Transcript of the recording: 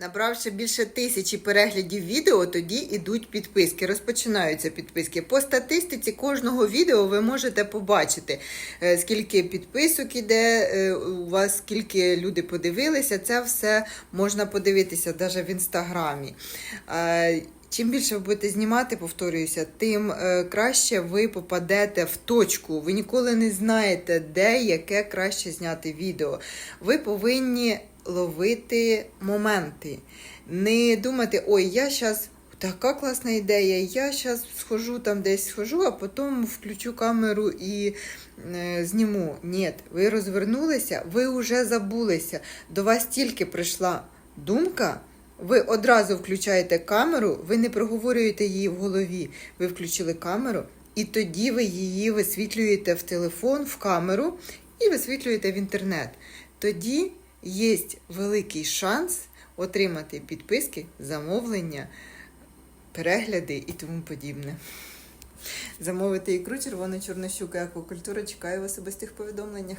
Набравши більше тисячі переглядів відео, тоді йдуть підписки. Розпочинаються підписки. По статистиці кожного відео ви можете побачити, е, скільки підписок іде, е, у вас скільки люди подивилися. Це все можна подивитися навіть в інстаграмі. Чим більше ви будете знімати, повторююся, тим е, краще ви попадете в точку. Ви ніколи не знаєте, де яке краще зняти відео. Ви повинні ловити моменти. Не думати, ой, я зараз. Така класна ідея. Я зараз схожу там десь схожу, а потім включу камеру і е, зніму. Ні, ви розвернулися, ви вже забулися. До вас тільки прийшла думка. Ви одразу включаєте камеру, ви не проговорюєте її в голові. Ви включили камеру, і тоді ви її висвітлюєте в телефон, в камеру і висвітлюєте в інтернет. Тоді є великий шанс отримати підписки, замовлення, перегляди і тому подібне. Замовити ікру червону чорну щуку аквакультура чекаю в особистих повідомленнях.